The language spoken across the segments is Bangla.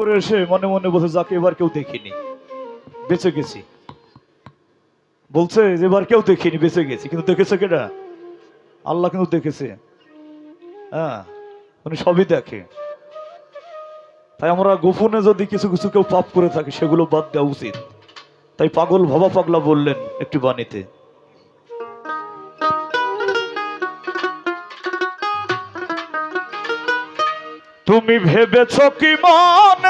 করে এসে মনে মনে বলছে, যাকে এবার কেউ দেখিনি। বেঁচে গেছি। বলছে যে এবার কেউ দেখিনি, বেঁচে গেছি। কিন্তু দেখেছে কেটা আল্লাহ কিন্তু দেখেছে। হ্যাঁ উনি সবই দেখে। তাই আমরা গোপনে যদি কিছু কিছু কেউ পাপ করে থাকি, সেগুলো বাদ দেওয়া উচিত। তাই পাগল ভবা পাগলা বললেন একটি বাণীতে। তুমি ভেবেছ কি মনে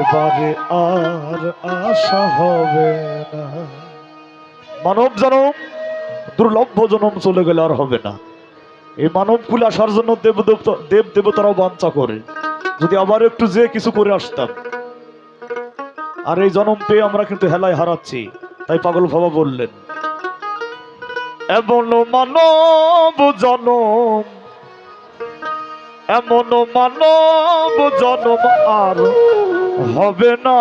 বারে বারে আর আশা হবে না। মানব জনম দুর্লভ্য জনম চলে গেলে আর হবে না। এই মানব কুলে আসার জন্য দেব দেব দেবতারাও বাঞ্ছা করে। যদি আবার একটু যে কিছু করে আসতাম। আর এই জনম পেয়ে আমরা কিন্তু হেলায় হারাচ্ছি, তাই পাগল বাবা বললেন। এমন মানব জনম, এমন মানব জনম আর হবে না।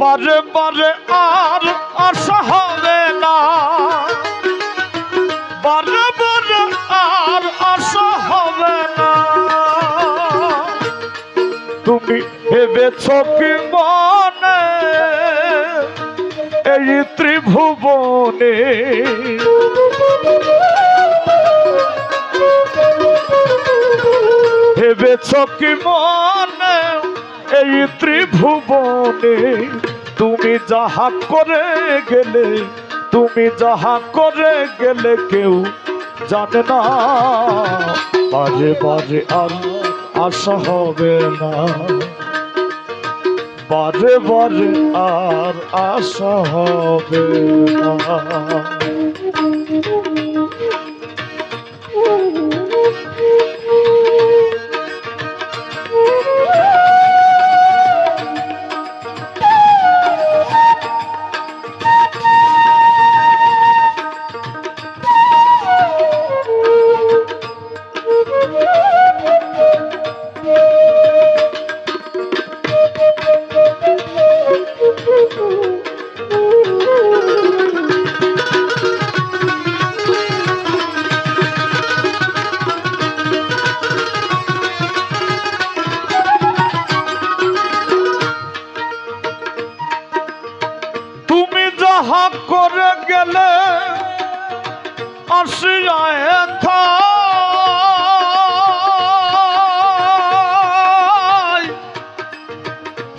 বারে বারে আর আশা ভেবেছ কি মনে, এই ত্রিভুবনে তুমি যাহা করে গেলে, তুমি যাহা করে গেলে কেউ জানে না। বাজে বাজে আর আশা হবে না। বারে বারে আর আশা হবে না।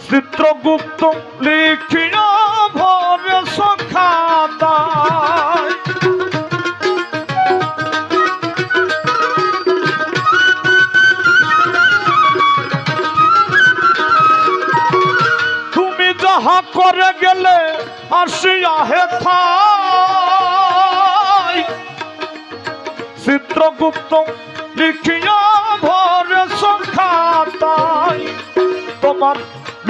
চিত্রগুপ্ত লিখিয়া ভরে সখাতায় তুমি যাহা করে গেলে আসিয়া হেথায় চিত্রগুপ্ত লিখিয়া ভরে সংখ্যাতাই। তোমার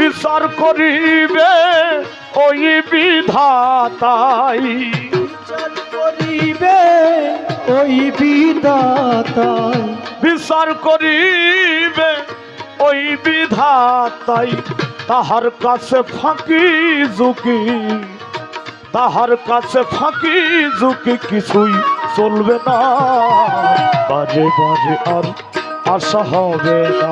বিচার করিবে ওই বিধাতাই। বিচার করিবে ওই বিদাতাই বিচার করিবে ওই বিধাতাই। তাহার কাছে ফাঁকি ঝুঁকি তাহার কাছে ফাঁকি ঝুঁকি কিছুই চলবে না। বাজে বাজে আর আশা হবে না।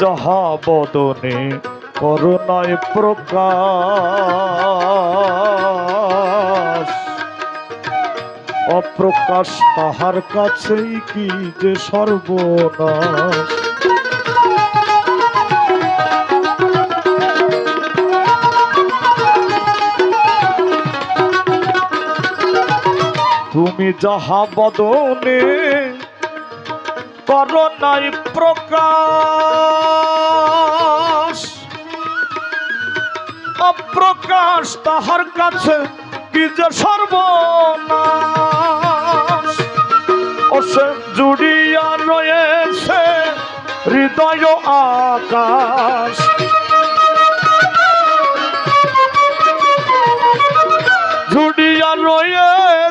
যাহা বদনে করুণায় প্রকাশ। অপ্রকাশ তাহার কাছেই কি যে সর্বনাশ? তুমি যাহা বদনে করোনাই প্রকাশ। অপ্রকাশ তাহার কাছে কি যে সর্বনাশ। ও সে জুড়িয়া রয়েছে হৃদয় আকাশ। জুড়িয়া রয়েছে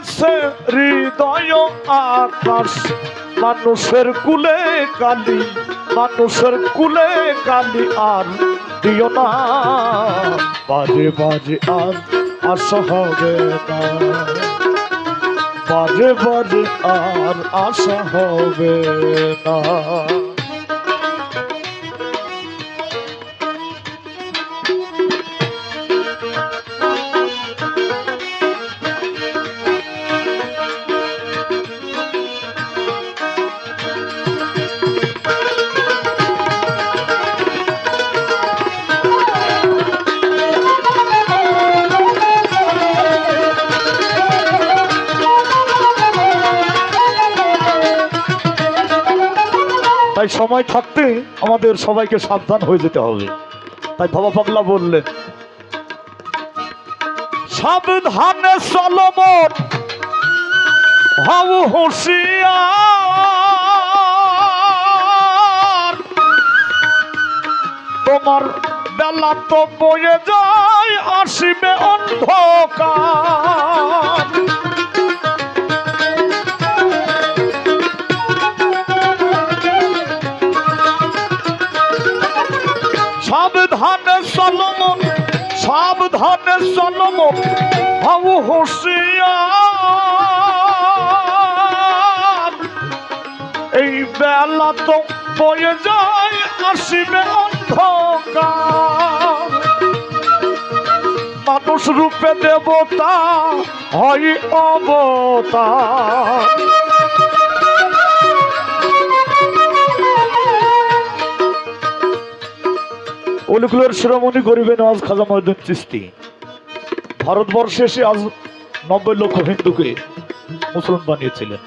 হৃদয় আকাশ, মানুষের কুলে কালি, মানুষের কুলে কালি আর দিও না। বাজে বাজে আর আশা হবে না। বাজে বাজে আর আশা হবে না। তাই সময় থাকতে আমাদের সবাইকে সাবধান হয়ে যেতে হবে। তাই বাবা পাগলা বললেন, সাবধানে চলমন হাউ হুঁশিয়ার। তোমার বেলা তো বয়ে যায়, আসিবে অন্ধকার। চলমন সাবধানে চলমন হাউ হুঁশিয়ার। এই বেলা তো বয়ে যায়, আসিবে অন্ধকার। মানুষ রূপে দেবতা হয় অবতার। অলিগুলোর শিরোমণি গরিবে নওয়াজ খাজা মহিউদ্দিন চিস্তি ভারতবর্ষে এসে আজ নব্বই লক্ষ হিন্দুকে মুসলমান বানিয়েছিলেন।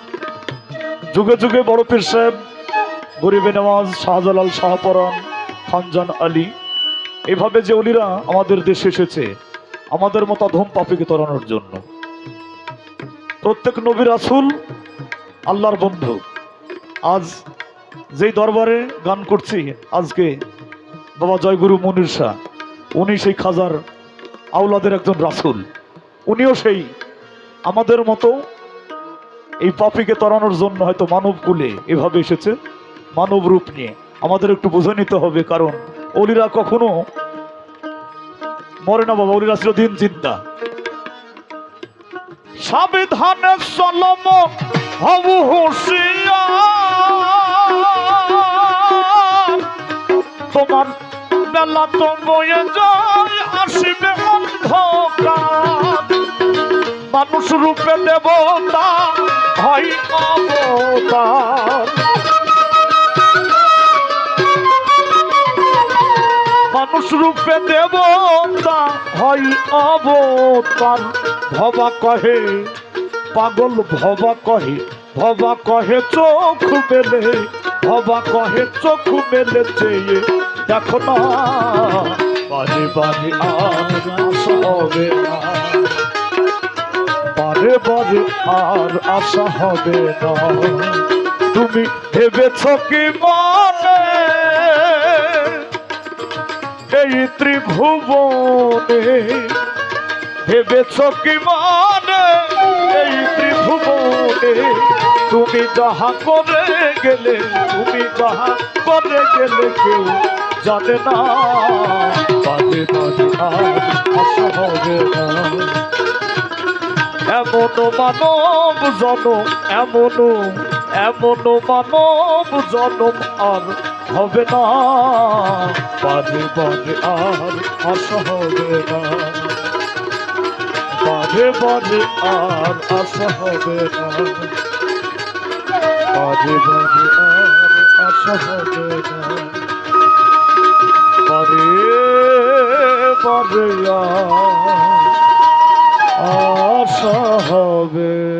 যুগে যুগে বড় পীর সাহেব, গরিবে নওয়াজ শাহজালাল শাহপরান খানজান আলী, এভাবে যে অলিরা আমাদের দেশে এসেছে, আমাদের মতো ধূম পাপিকে তরানোর জন্য। প্রত্যেক নবী রাসুল আল্লাহর বন্ধু। আজ যেই দরবারে গান করছি, আজকে বাবা জয়গুরু মনির শাহ, উনি সেই খাজার আউলাদের একজন রাসুল। উনিও সেই আমাদের মতো এই পাপিকে তরানোর জন্য হয়তো মানব কুলে এভাবে এসেছে, মানব রূপ নিয়ে। আমাদের একটু বুঝে নিতে হবে, কারণ অলিরা কখনো মরে না বাবা, অলিরা ছিল দিন চিন্তা সাবধানে হুঁশিয়ার। তোমার বেলা তো বয়ে যায়, আসিবে অন্ধকার। মানুষ রূপে দেবতা হয় অবতার। মানুষ রূপে দেবতা হয় অবতার। ভবা কহে, পাগল ভবা কহে ভবা কহে চোখ মেলে, ভবা কহে চোখ মেলে চেয়ে। দেখো না। বারে বারে আর আশা হবে না। বারে বারে আর আশা হবে না। তুমি ভেবেছ কি মনে? এই ত্রিভুবনে ভেবেছ কি মানে? এই ত্রিভুবনে তুমি যাহা করে গেলে, তুমি যাহা করে গেলে কেউ জানে না বাজে আর আশা না এমন মানব জনম এমন এমন মানব জনম আর হবে না। বারে বারে আর আশা হবে না বারে বারে আর আশা হবে না বারে বারে আর আশা হবে না পরে পরে আশা হবে